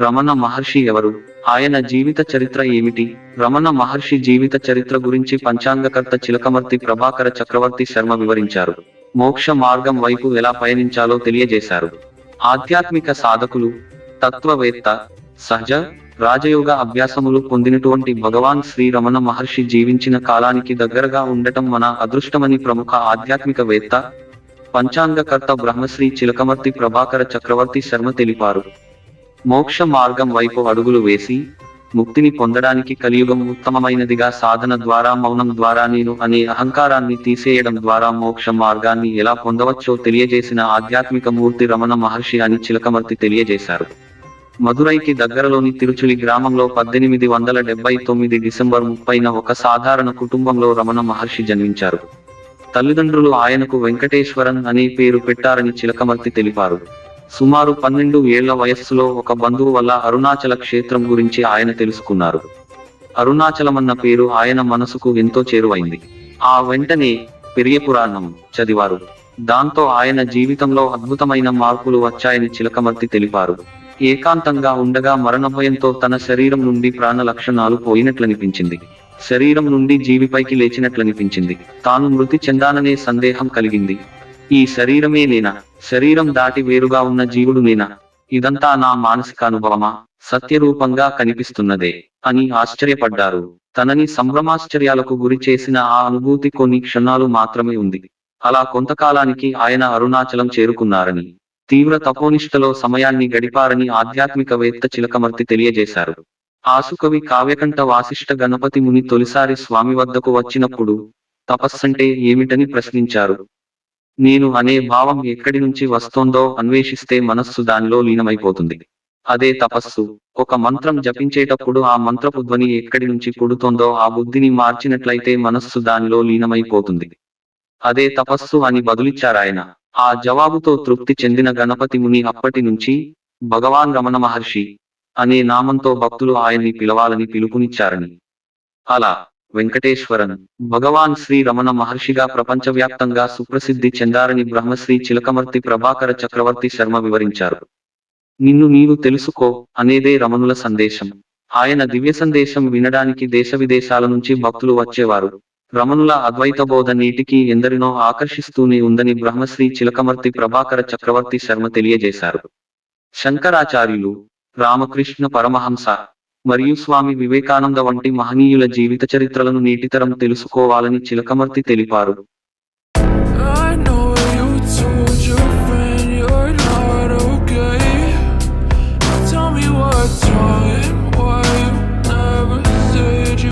రమణ మహర్షి ఎవరు? ఆయన జీవిత చరిత్ర ఏమిటి? రమణ మహర్షి జీవిత చరిత్ర గురించి పంచాంగకర్త చిలకమర్తి ప్రభాకర చక్రవర్తి శర్మ వివరించారు. మోక్ష మార్గం వైపు ఎలా పయనించాలో తెలియజేశారు. ఆధ్యాత్మిక సాధకులు తత్వవేత్త సహజ రాజయోగ అభ్యాసములు పొందినటువంటి భగవాన్ శ్రీ రమణ మహర్షి జీవించిన కాలానికి దగ్గరగా ఉండటం మన అదృష్టమని ప్రముఖ ఆధ్యాత్మికవేత్త పంచాంగకర్త బ్రహ్మశ్రీ చిలకమర్తి ప్రభాకర చక్రవర్తి శర్మ తెలిపారు. మోక్ష మార్గం వైపు అడుగులు వేసి ముక్తిని పొందడానికి కలియుగం ఉత్తమమైనదిగా సాధన ద్వారా మౌనం ద్వారా నేను అనే అహంకారాన్ని తీసేయడం ద్వారా మోక్ష మార్గాన్ని ఎలా పొందవచ్చో తెలియజేసిన ఆధ్యాత్మిక మూర్తి రమణ మహర్షి అని చిలకమర్తి తెలియజేశారు. మదురైకి దగ్గరలోని తిరుచులి గ్రామంలో పద్దెనిమిది వందల డెబ్బై తొమ్మిది డిసెంబర్ ముప్పైన ఒక సాధారణ కుటుంబంలో రమణ మహర్షి జన్మించారు. తల్లిదండ్రులు ఆయనకు వెంకటేశ్వరన్ అనే పేరు పెట్టారని చిలకమర్తి తెలిపారు. సుమారు పన్నెండు ఏళ్ళ వయస్సులో ఒక బంధువు వల్ల అరుణాచల క్షేత్రం గురించి ఆయన తెలుసుకున్నారు. అరుణాచలమన్న పేరు ఆయన మనసుకు ఎంతో చేరువైంది. ఆ వెంటనే పెరియ పురాణం చదివారు. దాంతో ఆయన జీవితంలో అద్భుతమైన మార్పులు వచ్చాయని చిలకమర్తి తెలిపారు. ఏకాంతంగా ఉండగా మరణభయంతో తన శరీరం నుండి ప్రాణ లక్షణాలు పోయినట్లనిపించింది. శరీరం నుండి జీవిపైకి లేచినట్లనిపించింది. తాను మృతి చెందాననే సందేహం కలిగింది. ఈ శరీరమే నేనా? శరీరం దాటి వేరుగా ఉన్న జీవుడు నేనా? ఇదంతా నా మానసిక అనుభవమా? సత్యరూపంగా కనిపిస్తున్నదే అని ఆశ్చర్యపడ్డారు. తనని సంభ్రమాశ్చర్యాలకు గురి చేసిన ఆ అనుభూతి కొన్ని క్షణాలు మాత్రమే ఉంది. అలా కొంతకాలానికి ఆయన అరుణాచలం చేరుకున్నారని తీవ్ర తపోనిష్టలో సమయాన్ని గడిపారని ఆధ్యాత్మికవేత్త చిలకమర్తి తెలియజేశారు. ఆసుకవి కావ్యకంఠ వాసిష్ఠ గణపతి ముని తొలిసారి స్వామి వద్దకు వచ్చినప్పుడు తపస్సంటే ఏమిటని ప్రశ్నించారు. నేను అనే భావం ఎక్కడి నుంచి వస్తోందో అన్వేషిస్తే మనస్సు దానిలో లీనమైపోతుంది. అదే తపస్సు. ఒక మంత్రం జపించేటప్పుడు ఆ మంత్రపు ధ్వని ఎక్కడి నుంచి పుడుతోందో ఆ బుద్ధిని మార్చినట్లయితే మనస్సు దానిలో లీనమైపోతుంది. అదే తపస్సు అని బదులిచ్చారాయన. ఆ జవాబుతో తృప్తి చెందిన గణపతి ముని అప్పటి నుంచి భగవాన్ రమణ మహర్షి అనే నామంతో భక్తులు ఆయన్ని పిలవాలని పిలుపునిచ్చారని. అలా వెంకటేశ్వరన్. భగవాన్ శ్రీ రమణ మహర్షిగా ప్రపంచవ్యాప్తంగా సుప్రసిద్ధి చెందారని బ్రహ్మశ్రీ చిలకమర్తి ప్రభాకర చక్రవర్తి శర్మ వివరించారు. నిన్ను నీవు తెలుసుకో అనేదే రమణుల సందేశం. ఆయన దివ్య సందేశం వినడానికి దేశ విదేశాల నుంచి భక్తులు వచ్చేవారు. రమణుల అద్వైత బోధ నీటికి ఎందరినో ఆకర్షిస్తూనే ఉందని బ్రహ్మశ్రీ చిలకమర్తి ప్రభాకర చక్రవర్తి శర్మ తెలియజేశారు. శంకరాచార్యులు రామకృష్ణ పరమహంస మరియు స్వామి వివేకానంద వంటి మహనీయుల జీవిత చరిత్రలను నేటితరం తెలుసుకోవాలని చిలకమర్తి తెలిపారు.